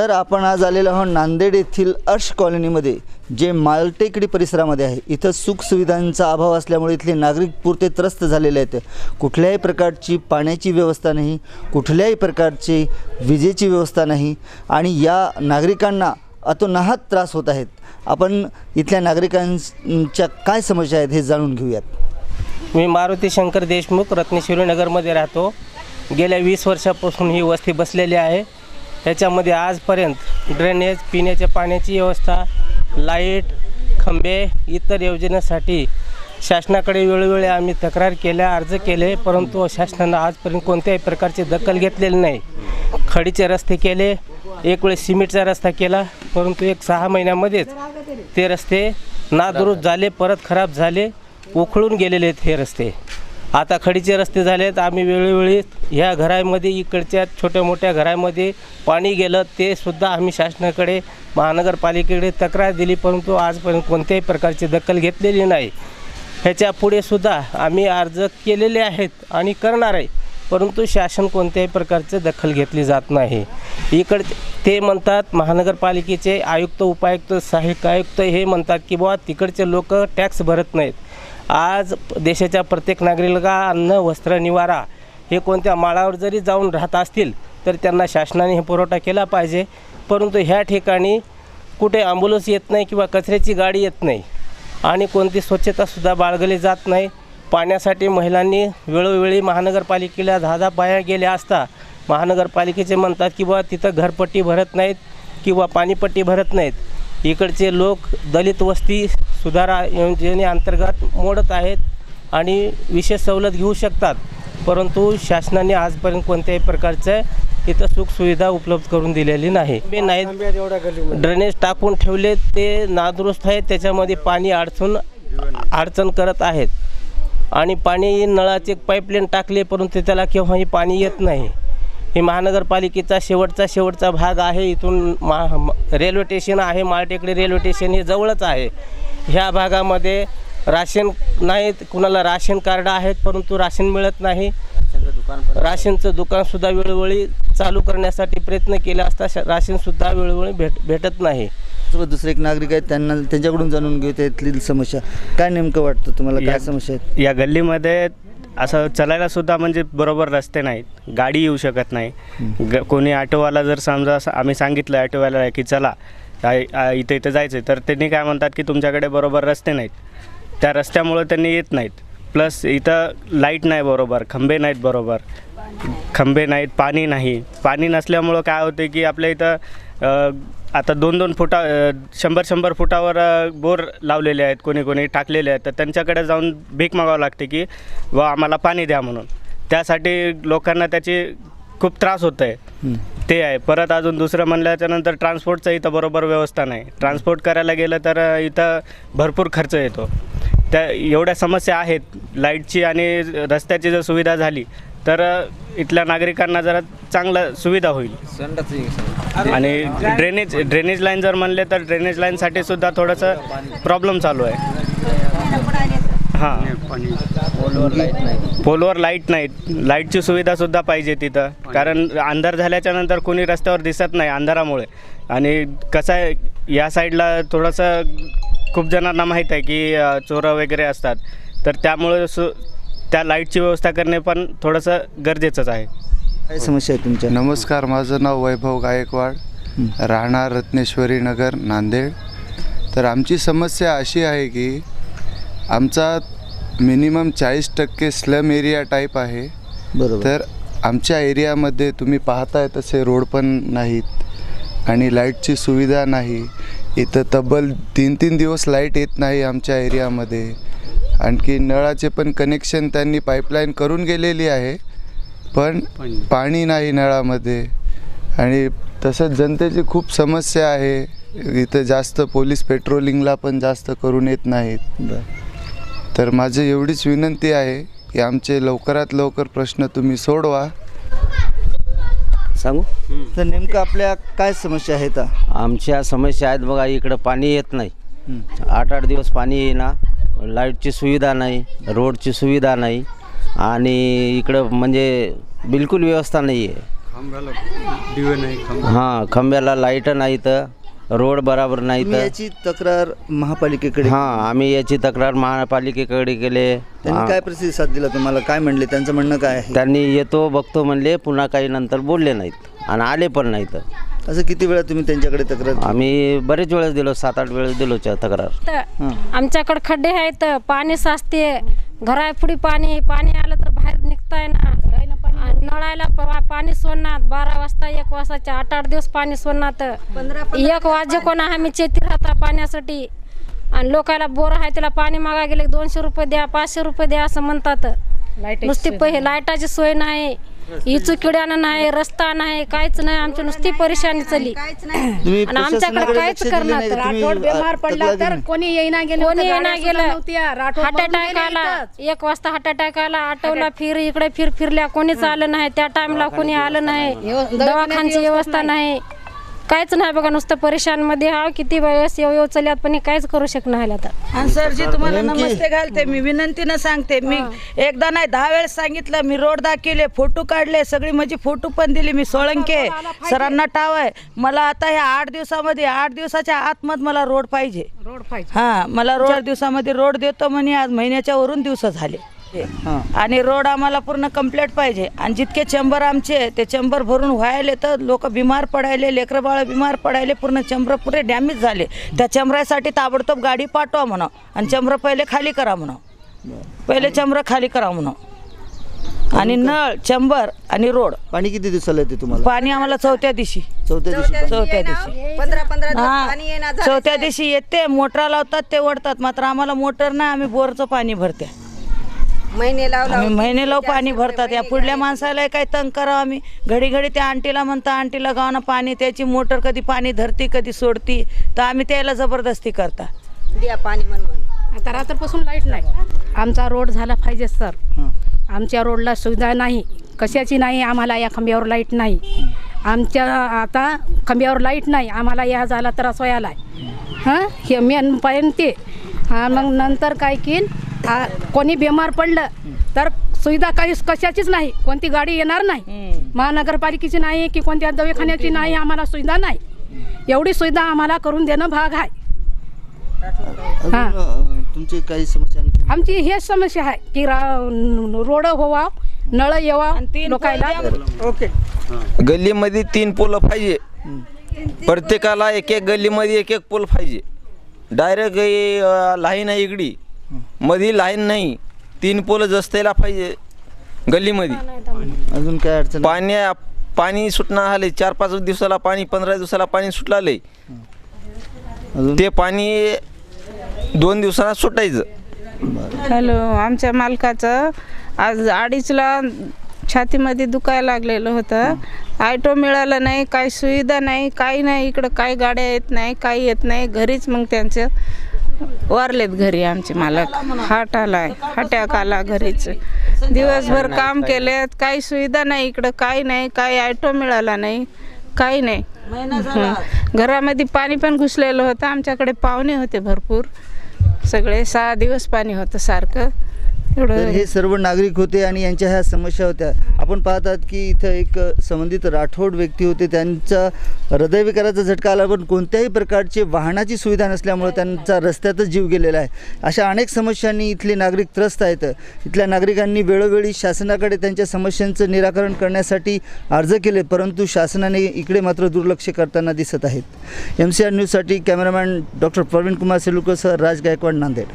तर आपण आज आलेलो आहोत नांदेड येथील अर्श कॉलनीमध्ये जे मालटेकडी परिसरामध्ये आहे. इथं सुखसुविधांचा अभाव असल्यामुळे इथले नागरिक पुरते त्रस्त झालेले आहेत. कुठल्याही प्रकारची पाण्याची व्यवस्था नाही कुठल्याही प्रकारची विजेची व्यवस्था नाही आणि या नागरिकांना अतोनाहात त्रास होत आहेत. आपण इथल्या नागरिकांच्या काय समस्या आहेत हे जाणून घेऊयात. मी मारुती शंकर देशमुख रत्नेश्वरी नगरमध्ये राहतो. गेल्या वीस वर्षापासून ही वस्ती बसलेली आहे. त्याच्यामध्ये आजपर्यंत ड्रेनेज पिण्याच्या पाण्याची व्यवस्था लाइट खंबे इतर योजनेसाठी शासनाकडे वेळोवेळी आम्ही तक्रार केल्या अर्ज केले परंतु शासनानं आजपर्यंत कोणत्याही प्रकारची दखल घेतलेली नाही. खडीचे रस्ते केले एक वेळेस सिमेंटचा रस्ता केला परंतु एक सहा महिन्यामध्येच ते रस्ते नादुरुस्त झाले परत खराब झाले उखळून गेलेले आहेत हे रस्ते. आता खडीचे रस्ते झालेत. आम्ही वेळोवेळी ह्या घरामध्ये इकडच्या छोट्या मोठ्या घरामध्ये पाणी गेलं. ते सुद्धा आम्ही शासनाकडे महानगरपालिकेकडे तक्रार दिली परंतु आजपर्यंत कोणत्याही प्रकारची दखल घेतलेली नाही. ह्याच्या पुढे सुद्धा आम्ही अर्ज केलेले आहेत आणि करणार आहे परंतु शासन कोणत्याही प्रकारचे दखल घेतली जात नाही. इकड ते म्हणतात महानगरपालिकेचे आयुक्त उपायुक्त सहाय्यक आयुक्त हे म्हणतात की बुवा तिकडचे लोक टॅक्स भरत नाहीत. आज देशाच्या प्रत्येक नागरिकाला अन्न वस्त्र निवारा हे कोणत्या माळावर जरी जाऊन राहत असतील तर त्यांना शासनाने हे पुरवठा केला पाहिजे. परंतु ह्या ठिकाणी कुठे ॲम्ब्युलन्स येत नाही किंवा कचऱ्याची गाडी येत नाही आणि कोणती स्वच्छतासुद्धा बाळगली जात नाही पाण्यासाठी महिलांनी वेळोवेळी महानगरपालिकेला दहा दहा पाया गेल्या असता महानगरपालिकेचे म्हणतात की बा तिथं घरपट्टी भरत नाहीत किंवा पाणीपट्टी भरत नाहीत. इकडचे लोक दलित वस्ती सुधारा योजनेअंतर्गत मोडत आहेत आणि विशेष सवलत घेऊ शकतात. परंतु शासनाने आजपर्यंत कोणत्याही प्रकारचं इथं सुखसुविधा उपलब्ध करून दिलेली नाही. बे नाहीत ड्रेनेज टाकून ठेवले ते नादुरुस्त आहेत त्याच्यामध्ये पाणी अडचण अडचण करत आहेत. आणि पाणी नळाचे पाईपलाईन टाकले परंतु त्याला केव्हाही पाणी येत नाही. हे महानगरपालिकेचा शेवटचा शेवटचा भाग आहे. इथून मा म- रेल्वे स्टेशन आहे माळटेकडी रेल्वे स्टेशन हे जवळच आहे. ह्या भागामध्ये राशन नाहीत कुणाला राशन कार्ड आहेत परंतु राशन मिळत नाही. राशनचं दुकानसुद्धा वेळोवेळी चालू करण्यासाठी प्रयत्न केला असता राशनसुद्धा वेळोवेळी भेट भेटत नाही. दुसरे एक नागरिक आहेत त्यांना त्यांच्याकडून जाणून घेऊ त्यातली समस्या. काय नेमकं वाटतं तुम्हाला? काय समस्या आहेत? या गल्लीमध्ये असं चालायला सुद्धा म्हणजे बरोबर रस्ते नाहीत. गाडी येऊ शकत नाही. ग कोणी ऑटोवाला जर समजा असं आम्ही सांगितलं ऑटोवाल्याला की चला इथे इथे जायचं आहे तर त्यांनी काय म्हणतात की तुमच्याकडे बरोबर रस्ते नाहीत. त्या रस्त्यामुळं त्यांनी येत नाहीत. प्लस इथं लाइट नाही बरोबर खंबे नाहीत बरोबर. खंबे नाहीत पाणी नाही. पाणी नसल्यामुळं काय होते की आपल्या इथं आता दोन दोन फुटा शंभर शंभर फुटावर बोर लावलेले आहेत कोणी कोणी टाकलेले आहेत. तर त्यांच्याकडे जाऊन भीक मागावं लागते की व आम्हाला पाणी द्या म्हणून. त्यासाठी लोकांना त्याची खूप त्रास होत आहे ते आहे. परत अजून दुसरं म्हणल्याच्या नंतर ट्रान्सपोर्टचं इथं बरोबर व्यवस्था नाही. ट्रान्सपोर्ट करायला गेलं तर इथं भरपूर खर्च येतो. त्या एवढ्या समस्या आहेत. लाईटची आणि रस्त्याची जर सुविधा झाली तर इथल्या नागरिकांना जरा चांगलं सुविधा होईल. आणि ड्रेनेज ड्रेनेज लाईन जर म्हणले तर ड्रेनेज लाईनसाठी सुद्धा थोडंसं प्रॉब्लेम चालू आहे. हां. पोलवर लाइट नाहीत लाईटची सुविधासुद्धा पाहिजे तिथं. कारण अंधार झाल्याच्यानंतर कोणी रस्त्यावर दिसत नाही अंधारामुळे. आणि कसं आहे या साईडला थोडंसं खूप जणांना माहीत आहे की चोरं वगैरे असतात. तर त्यामुळे सु त्या लाईटची व्यवस्था करणे पण थोडंसं गरजेचंच आहे. काय समस्या आहे तुमच्या? नमस्कार माझं नाव वैभव गायकवाड. राहणार रत्नेश्वरी नगर नांदेड. तर आमची समस्या अशी आहे की आमचा मिनिमम चाळीस टक्के स्लम एरिया टाईप आहे. बरोबर. तर आमच्या एरियामध्ये तुम्ही पाहताय तसे रोड पण नाहीत आणि लाईटची सुविधा नाही. इथं तब्बल तीन तीन दिवस लाइट येत नाही आमच्या एरियामध्ये. आणखी नळाचे पण कनेक्शन त्यांनी पाईपलाईन करून गेलेली आहे पण पाणी नाही नळामध्ये. आणि तसंच जनतेची खूप समस्या आहे. इथं जास्त पोलीस पेट्रोलिंगला पण जास्त करून येत नाहीत. बरं. तर माझी एवढीच विनंती आहे की आमचे लवकरात लवकर प्रश्न तुम्ही सोडवा. सांगू? तर नेमकं आपल्या काय समस्या आहेत? आमच्या समस्या आहेत बघा इकडं पाणी येत नाही. हं. आठ आठ दिवस पाणी येईना. लाईटची सुविधा नाही रोडची सुविधा नाही. आणि इकडं म्हणजे बिलकुल व्यवस्था नाही आहे हां खांब्याला लाइट नाही तर रोड बराबर नाही तुम्ही तर याची तक्रार महापालिकेकडे हां आम्ही याची तक्रार महापालिकेकडे केले. त्यांनी हां. काय प्रतिसाद दिला तुम्हाला? काय म्हणले? त्यांचं म्हणणं काय आहे? त्यांनी येतो बघतो म्हणले पुन्हा काही नंतर बोलले नाहीत आणि आले पण नाहीत. असं किती वेळा तुम्ही त्यांच्याकडे तक्रार आम्ही बरेच वेळेस दिलो सात आठ वेळेस दिलो तक्रार. तर आमच्याकडे खड्डे आहेत पाणी साचते घरापुढे पाणी पाणी आलं तर बाहेर निघताय ना. नळायला पाणी सोडणार. बारा वाजता एक वाजताच्या आठ आठ दिवस पाणी सोडणार एक वाजे कोणा आम्ही चेती राहता पाण्यासाठी. आणि लोकाला बोर आहे त्याला पाणी मागा गेले दोनशे रुपये द्या पाचशे रुपये द्या असं म्हणतात. नुसती पहिले लाईटाची सोय नाही. इचू किड्यानं नाही रस्ता नाही काहीच नाही आमची नुसती परेशानी चली तुम्ही आणि आमच्याकडे प्रशासनाकडे काहीच दिलं करणार नाही का? तर तुम्ही, राठोड बिमार पडला तक्रार तर दिली? कोणी येईना गेलं कोणी होतं, येणार. गेलं? हार्ट अटॅक आला. एक वाजता हार्ट अटॅक आला आठवला फिर इकडे फिर फिरल्या कोणीच आलं नाही. त्या टाइमला कोणी आलं नाही. दवाखान्याची व्यवस्था नाही. काहीच नाही बघा नुसतं परेशानमध्ये हा किती वेळेस येऊ येऊ चल्यात पण हे काहीच करू शकणार नाही आता. आणि सरजी तुम्हाला नमस्ते घालते मी विनंतीनं सांगते. मी एकदा नाही दहा वेळेस सांगितलं मी रोड दाखवले फोटो काढले सगळी माझी फोटो पण दिली मी सोळंके सरांना टाव आहे. मला आता ह्या आठ दिवसामध्ये आठ दिवसाच्या आतमध्ये मला रोड पाहिजे. रोड पाहिजे. हा मला रोड दिवसामध्ये रोड देतो म्हणे आज महिन्याच्या वरून दिवस झाले. आणि रोड आम्हाला पूर्ण कंप्लीट पाहिजे. आणि जितके चंबर आमचे ते चंबर भरून व्हायले तर लोक बिमार पडायले लेकरं बाळ बिमार पडायले पूर्ण चंबर पुरे डॅमेज झाले. त्या चंबरासाठी ताबडतोब गाडी पाठवा म्हणा आणि चंबर पहिले खाली करा म्हणा. पहिले चंबर खाली करा म्हणा. आणि नळ चंबर आणि रोड. पाणी किती दिवसाला येते तुम्हाला? पाणी आम्हाला चौथ्या दिवशी. चौथ्या दिवशी. चौथ्या दिवशी पंधरा पंधरा चौथ्या दिवशी येते मोटरा लावतात ते ओढतात. मात्र आम्हाला मोटर नाही आम्ही बोरचं पाणी भरते. महिने लावला आम्ही महिने लाव पाणी भरतात. या पुढल्या माणसाला काय तंग करावं आम्ही. घडी घडी त्या आंटीला म्हणता आंटीला गावानं पाणी त्याची मोटर कधी पाणी धरती कधी सोडती. तर आम्ही त्याला जबरदस्ती करता. द्या पाणी म्हणून आता रात्रपासून लाइट नाही. आमचा रोड झाला पाहिजे सर. आमच्या रोडला सुविधा नाही. कशाची नाही? आम्हाला या खांब्यावर लाइट नाही. आमच्या आता खांब्यावर लाइट नाही. आम्हाला या झाला त्रास व्हायला हां? हे मेन पर्यंत ते. हा, मग नंतर काय की आ, कोणी बिमार पडलं तर सुविधा काही कशाचीच नाही. कोणती गाडी येणार नाही. महानगरपालिकेची नाही की कोणत्या दवाखान्याची नाही आम्हाला सुविधा नाही. एवढी सुविधा आम्हाला करून देणं भाग आहे. अजून हां. अ, तुमची काही समस्या आणखी? आमची हेच समस्या आहे की रा- रोड व्हावा नळ येवा लोकायला गल्लीमध्ये तीन पोलं पाहिजे. प्रत्येकाला एक एक गल्लीमध्ये एक एक पोल पाहिजे. डायरेक्ट लाईन आहे इकडी. मध्ये लाईन नाही. तीन पोलं जस्तेला पाहिजे गल्लीमध्ये अजून काय अडचण? पाणी पाणी सुटणार आले चार पाच दिवसाला पाणी पंधरा दिवसाला पाणी सुटलं अजून? ते पाणी दोन दिवसाला सुटायचं. हॅलो आमच्या मालकाचं आज अडीचला छातीमध्ये दुखायला लागलेलं होतं. ॲटो मिळाला नाही काही सुविधा नाही काही नाही इकडं काही गाड्या येत नाही काही येत नाही. घरीच मग त्यांचं वारलेत घरी आमचे मालक. हाट आलाय. हट्याक आला घरीच. दिवसभर काम केले काही सुविधा नाही इकडं काही नाही. काही ऑटो मिळाला नाही. काही नाही. घरामध्ये पाणी पण घुसलेलं होतं. आमच्याकडे पाहुणे होते भरपूर. सगळे सहा दिवस पाणी होतं सारखं. तर हे सर्व नागरिक होते आणि यांच्या ह्या समस्या होत्या. आपण पाहतात की इथं एक संबंधित राठोड व्यक्ती होते. त्यांचा हृदयविकाराचा झटका आला पण कोणत्याही प्रकारची वाहनाची सुविधा नसल्यामुळे त्यांचा रस्त्यातच जीव गेलेला आहे. अशा अनेक समस्यांनी इथले नागरिक त्रस्त आहेत. इथल्या नागरिकांनी वेळोवेळी शासनाकडे त्यांच्या समस्यांचं निराकरण करण्यासाठी अर्ज केले परंतु शासनाने इकडे मात्र दुर्लक्ष करताना दिसत आहेत. एम सी आर न्यूजसाठी कॅमेरामॅन डॉक्टर प्रवीण कुमार सेलुकसह राज गायकवाड नांदेड.